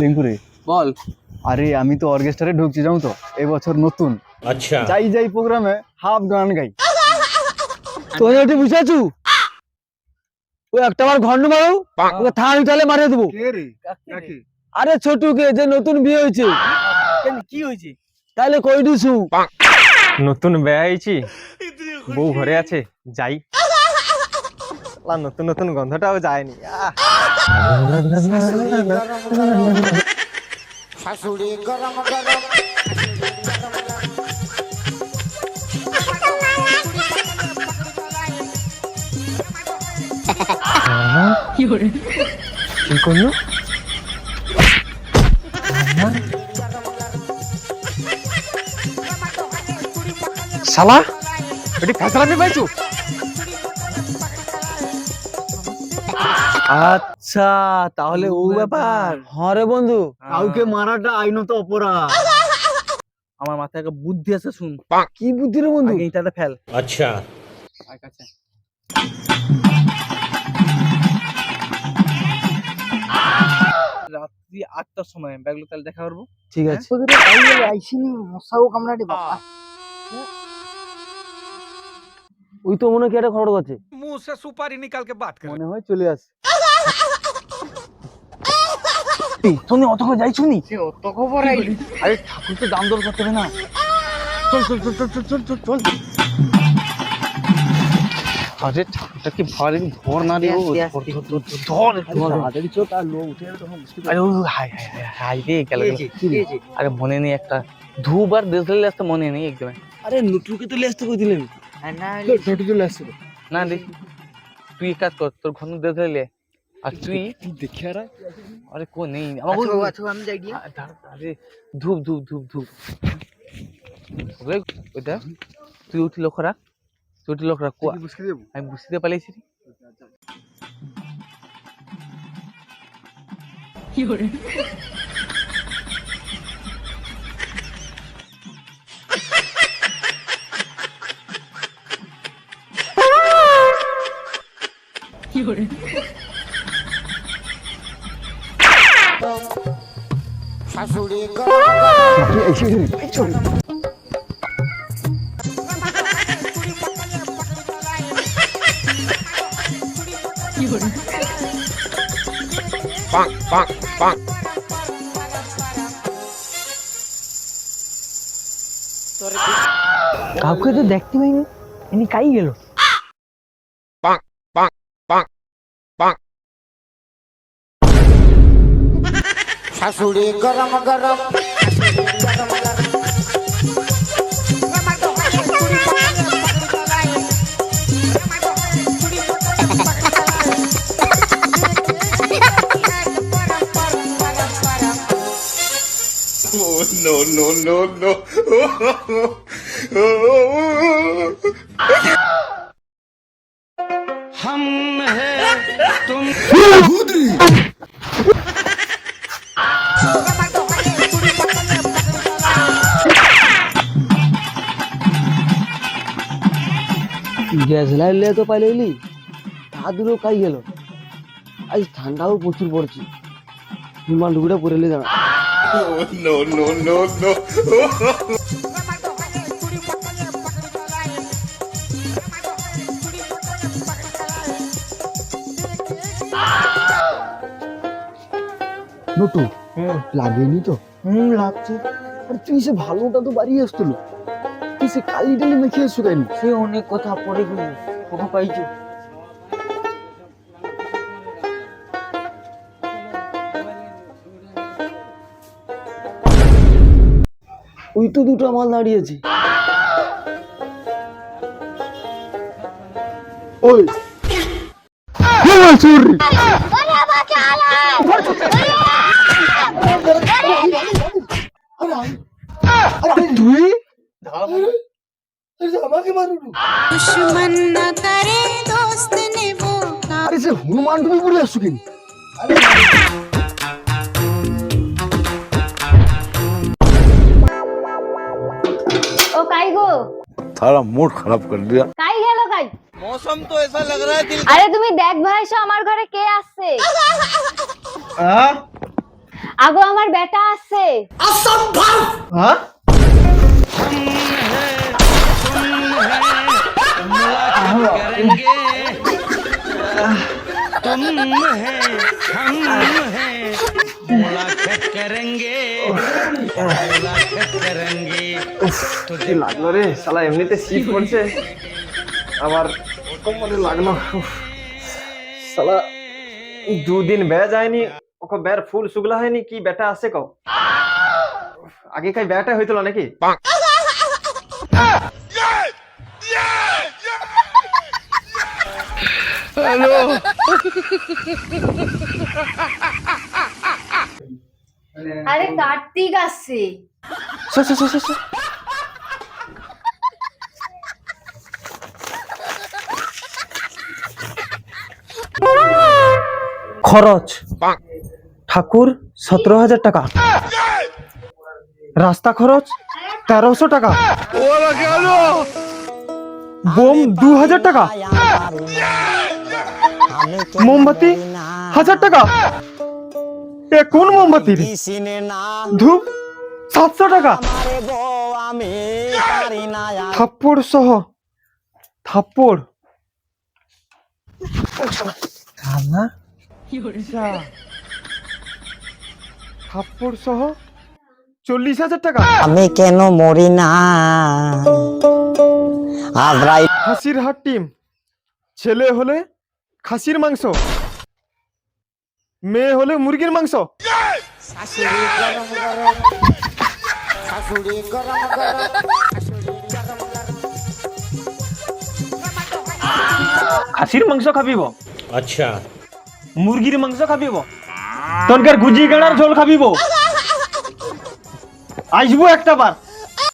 লিঙ্কুরে বল। আরে আমি তো অর্কেস্ট্রারে ঢুকছি যাও তো? এবছর নতুন। আচ্ছা। যাই যাই প্রোগ্রামে হাফ গান গাই। তোর ওই একটা বার ঘন্ড মারো ওকে থান তাহলে মারিয়ে দেবো। আরে ছোটুকে যে নতুন বিয়ে হয়েছে। কি হয়েছে? তাহলে কই দিছু? নতুন বেয়া হয়েছি। বউ ঘরে আছে যাই। নতুন নতুন গন্ধটাও যায়নি। শাশুড়ি গরম গরম। কি করল? শালা? এটি ফেসলামি পাইছো আচ্ছা তাহলে ও ব্যাপার। হ্যাঁ হরে বন্ধু। কাউকে মারাটা আইনত অপরাধ। আমার মাথায় একটা বুদ্ধি আছে শুন। কি বুদ্ধি রে বন্ধু? এইটাতে ফেল। আচ্ছা। আচ্ছা রাত্রি আটটার সময় ব্যাগলো তাহলে দেখা করব। ঠিক আছে। আইসিনি মশাও কামড়াটি বাবা। ওই তো মনে কি একটা খরচ আছে। মুসে সুপারি নি কালকে বাদ করে। মনে হয় চলে আসে। তুমি অত করে যাইছো নি? সে অত খবর আই আরে তো দাম দর করতে না। চল চল চল চল চল চল চল আরে ঠাকুরটাকে ভারে ধর না রে ধর আরে হাই হাই হাই রে গেল আরে মনে নেই একটা। ধুবার দেশলে আসতে মনে নেই একদম আরে নুটুকে তো লেস্তে কই দিলেন। ছোট চলে আসছে। না রে তুই কাজ কর তোর ঘন দেশলে আর তুই দেখে আর। আরে কো নেই। আমার আমি যাই দিয়ে আরে ধূপ ধূপ ধূপ ধূপ। ওইটা? তুই উঠি লক্ষ্য রাখ। তুই উঠি লক্ষ্য রাখ কো- আমি বুঝতে পারলেছি রে। শাশুড়ি করে। কাউকে তো দেখতে পাইনি। এমনি কাই গেল? শাশুড়ি গরম গরম। গরম গরম no, no, গ্যাস লাইলে তো পাইলি তা দুটো কাই গেল। আজ ঠান্ডাও প্রচুর পড়ছে। বিমান ঢুকুটা পরে এলে দাঁড়া। নটু লাগেনি তো? হুম লাগছে। আর তুই সে ভালোটা তো বাড়ি আসছিল তুই সে কালি ডালি মেখে এসছো কেন সে অনেক কথা পরে গেল কোথা পাইছো? ওই তো দুটো মাল দাঁড়িয়েছে। ওই। তুই আমাকে হনুমান তুমি বলে আসছো কেন? কাই গো? তারা মুড খারাপ করে দিয়া। কাই গেল কাই? मौसम तो ऐसा लग रहा है दिल আরে তুমি দেখ ভাই সো আমার ঘরে কে আসছে হ্যাঁ? আগো আমার বেটা আসছে অসম্ভব! হ্যাঁ? কি লাগল রে শালা এমনিতে শীত পড়ছে আবার কোমরে লাগল শালা দুদিন বেয়া যায়নি ওকে বের ফুল শুগলা হয়নি কি বেটা আছে কও আগে কাই বেটা হইতলো নাকি আরে কার্তিক আসছে। সর, সর, সর, সর, সর। খরচ। ঠাকুর সতেরো হাজার টাকা। রাস্তা খরচ তেরোশো টাকা। বোম দু হাজার টাকা। মোমবাতি? হাজার টাকা? এ কোন মোমবাতি রে? ধূপ? সাতশো টাকা? থাপ্পড় সহ। থাপ্পড়? সহ? চল্লিশ হাজার টাকা? আমি কেন মরি না? খাসির হাট টিম। ছেলে হলে খাসির মাংস। মেয়ে হলে মুরগির মাংস। শাশুড়ি গরম গরম খাসির মাংস খাবিব? আচ্ছা। মুরগির মাংস খাবিব? তনকার গুজি গাড়ার ঝোল খাবিব? আসব একটা বার।